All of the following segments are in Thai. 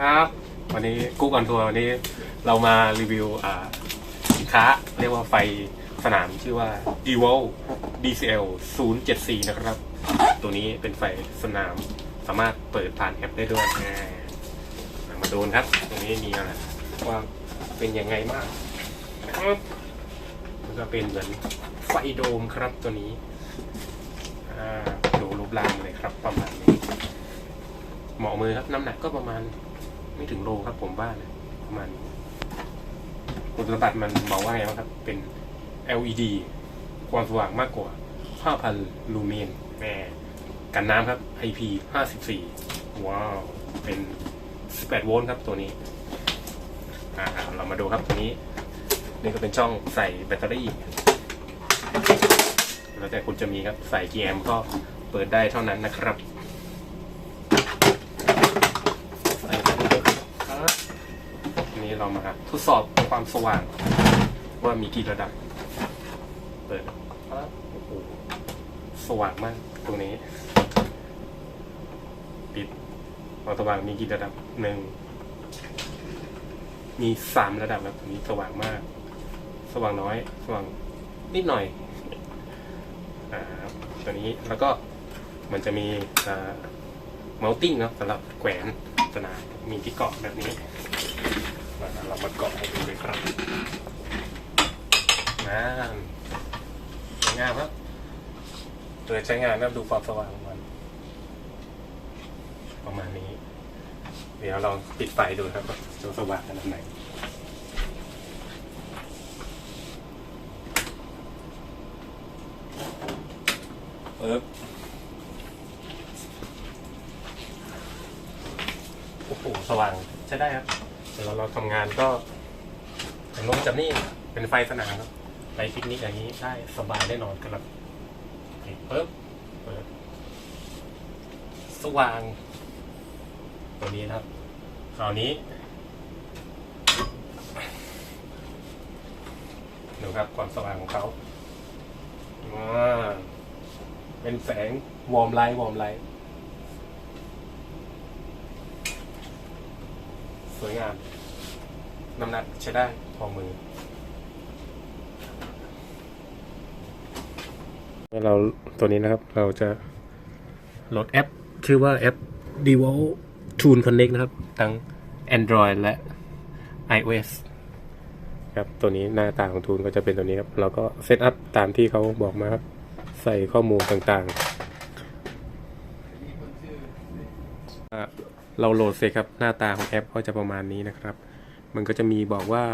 ครับ วันนี้กุ๊กออนทัวร์วันนี้เรามารีวิวอ่าสินค้าเรียกว่าไฟสนามชื่อว่า evo DCL 074 นะครับ ตัวนี้เป็นไฟสนามสามารถเปิดผ่านแอปได้ด้วยอ่ามาดูกันครับตัวนี้มีอะไรว่าเป็นยังไงบ้างนะครับมันก็เป็นเหมือนไฟโดมครับตัวนี้อ่าดูรูปร่างเลยครับประมาณนี้เหมาะมือครับน้ำหนักก็ประมาณ ไม่ถึงโลครับผมว่านะประมาณคุณสมบัติมันบอกว่าไงบ้าครับ เป็น LED ความสว่างมากกว่า 5,000 ลูเมนแหมกันน้ำครับ IP 54 ว้าว เป็น 18 โวลต์ครับตัวนี้ อ่า เรามาดูครับตัวนี้ นี่ก็เป็นช่องใส่แบตเตอรี่ แล้วแต่คุณจะมีครับ ใส่กี่แอมก็เปิดได้เท่านั้นนะครับ ใส่ไปเลยครับทีนี้ เรามาทดสอบความสว่าง ว่ามีกี่ระดับ เปิดโอ้โหสว่างมากตรงนี้ ปิดความสว่างมีกี่ระดับหนึ่งมีสามระดับครับตรงนี้สว่างมาก สว่างน้อย สว่างนิดหน่อยอ่าครับตัวนี้แล้วก็มันจะมีอ่าเมาติ้งเนาะสำหรับแขวนสนามมีที่เกาะแบบนี้ มาเรามาเกาะให้ดูเลยครับงามสวยงามครับเปิดใช้งานแล้วดูความสว่างของมัน ประมาณนี้ เดี๋ยวลองปิดไฟดูครับจะสว่างขนาดไหนเอิบโอ้โหสว่างใช้ได้ครับ เวเราเราทำงานก็ผมลงจากนี่เป็นไฟสนามครับไปปิกนิกอย่างนี้ได้สบายแน่นอนครับปิดปุ๊บเปิดสว่าง ตัวนี้นะครับ คราวนี้ดูครับความสว่างของเขาว้าเป็นแสงวอร์มไลท์วอร์มไลท์ สวยงาม น้ำหนักใช้ได้พอมือเราตัวนี้นะครับเราจะโหลดแอป ชื่อว่าแอป d e v o Tune Connect นะครับ ทั้ง Android และ iOS ครับ ตัวนี้หน้าตาของทูนก็จะเป็นตัวนี้ครับ เราก็เซตอัพตามที่เขาบอกมาครับ ใส่ข้อมูลต่างๆอะ เราโหลดเสร็จครับหน้าตาของแอปก็จะประมาณนี้นะครับ มันก็จะมีบอกว่า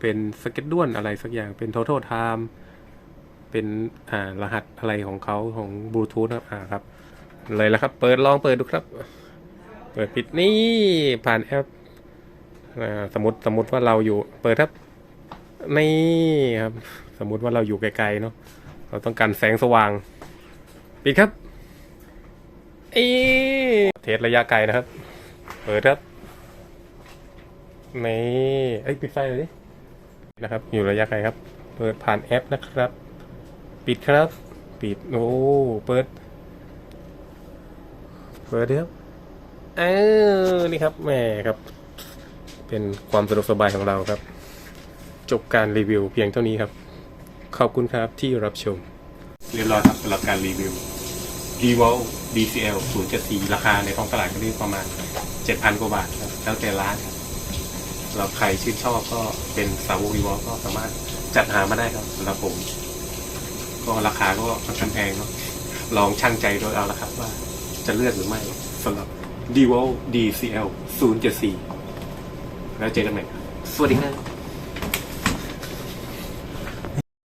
เป็นสเก็ตด้วนอะไรสักอย่างเป็น total time เป็นอ่ารหัสอะไรของเขาของบลูทูธครับอ่าครับ เลยแล้วครับ เปิดลองเปิดดูครับ เปิดปิดนี่ผ่านแอปอ่าสมมติสมมติว่าเราอยู่ เปิดครับนี่ครับ สมมุติว่าเราอยู่ไกลๆเนาะเราต้องการแสงสว่าง ปิดครับเอเทสระยะไกลนะครับ เปิดครับนี่เอ้ยปิดไฟเลยดินะครับ อยู่ระยะไกลครับ เปิดผ่านแอปนะครับ ปิดครับ ปิด โอ้ เปิด เปิดดิครับเออนี่ครับแหม่ครับ เป็นความสะดวกสบายของเราครับ จบการรีวิวเพียงเท่านี้ครับ ขอบคุณครับที่รับชม เรียบร้อยครับสำหรับการรีวิว d e v o DCL 074 ราคาในท้องตลาดก็ที่ประมาณ 7,000 กว่าบาทครับแล้วแต่ร้านครับสำหรับใครชื่นชอบก็เป็นสาวก d e v o ก็สามารถจัดหามาได้ครับสำหรับผม ก็ราคาก็ค่อนข้างแพงเนาะลองชั่งใจโดยเอาละครับว่าจะเลือกหรือไม่สำหรับ d e v o DCL 074 แล้วเจอกันใหม่ครับ สวัสดีครับ